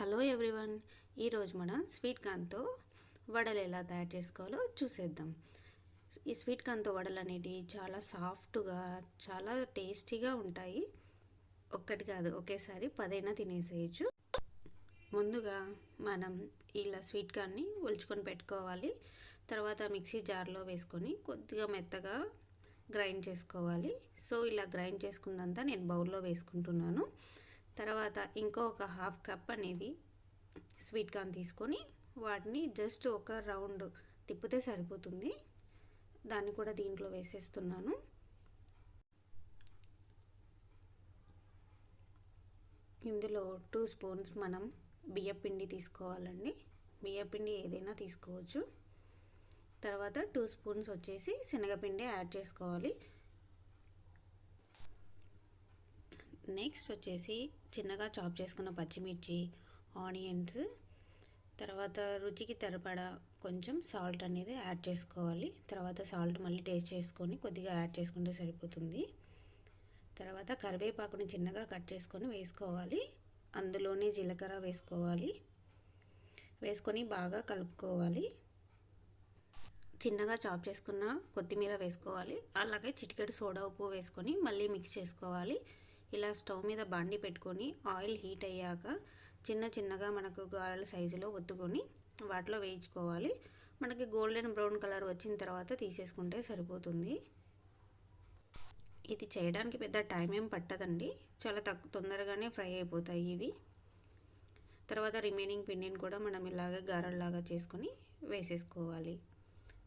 Hello everyone. ఈరోజు మనం sweet కార్న్తో వడలు ఎలా తయారు చేసుకోవాలో చూసేద్దాం. ఈ స్వీట్ కార్న్తో వడలు అనేటివి చాలా సాఫ్ట్గా చాలా టేస్టీగా ఉంటాయి. ఒక్కటి కాదు ఒకేసారి పదైనా తినేసేయచ్చు. ముందుగా మనం ఇలా స్వీట్ కార్న్ని ఒలుచుకొని పెట్టుకోవాలి. తర్వాత మిక్సీ జార్లో వేసుకొని కొద్దిగా మెత్తగా గ్రైండ్ చేసుకోవాలి. సో ఇలా గ్రైండ్ చేసుకుందంతా నేను బౌల్లో వేసుకుంటున్నాను. తర్వాత ఇంకో ఒక హాఫ్ కప్ అనేది స్వీట్ కార్న్ తీసుకొని వాటిని జస్ట్ ఒక రౌండ్ తిప్పితే సరిపోతుంది. దాన్ని కూడా దీంట్లో వేసేస్తున్నాను. ఇందులో టూ స్పూన్స్ మనం బియ్యపిండి తీసుకోవాలండి. బియ్యపిండి ఏదైనా తీసుకోవచ్చు. తర్వాత టూ స్పూన్స్ వచ్చేసి శనగపిండి యాడ్ చేసుకోవాలి. నెక్స్ట్ వచ్చేసి చిన్నగా చాప్ చేసుకున్న పచ్చిమిర్చి ఆనియన్స్ తర్వాత రుచికి తరపడా కొంచెం సాల్ట్ అనేది యాడ్ చేసుకోవాలి. తర్వాత సాల్ట్ మళ్ళీ టేస్ట్ చేసుకొని కొద్దిగా యాడ్ చేసుకుంటే సరిపోతుంది. తర్వాత కరివేపాకుని చిన్నగా కట్ చేసుకొని వేసుకోవాలి. అందులోనే జీలకర్ర వేసుకోవాలి. వేసుకొని బాగా కలుపుకోవాలి. చిన్నగా చాప్ చేసుకున్న కొత్తిమీర వేసుకోవాలి. అలాగే చిటికెడు సోడా ఉప్పు వేసుకొని మళ్ళీ మిక్స్ చేసుకోవాలి. ఇలా స్టవ్ మీద బండి పెట్టుకొని ఆయిల్ హీట్ అయ్యాక చిన్న చిన్నగా మనకు గారెల సైజులో ఒత్తుకొని వాటిలో వేయించుకోవాలి. మనకి గోల్డెన్ బ్రౌన్ కలర్ వచ్చిన తర్వాత తీసేసుకుంటే సరిపోతుంది. ఇది చేయడానికి పెద్ద టైం ఏం పట్టదండి. చాలా తక్కువ తొందరగానే ఫ్రై అయిపోతాయి ఇవి. తర్వాత రిమైనింగ్ పిండిని కూడా మనం ఇలాగే గారెల్లాగా చేసుకొని వేసేసుకోవాలి.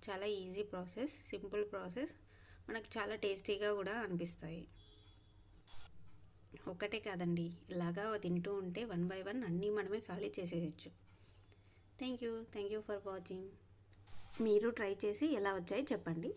చాలా ఈజీ ప్రాసెస్ సింపుల్ ప్రాసెస్. మనకు చాలా టేస్టీగా కూడా అనిపిస్తాయి. ఒకటే కాదండి. ఇలాగా తింటూ ఉంటే వన్ బై వన్ అన్నీ మనమే ఖాళీ చేసేయచ్చు. Thank you. Thank you for watching. మీరు ట్రై చేసి ఎలా వచ్చాయో చెప్పండి.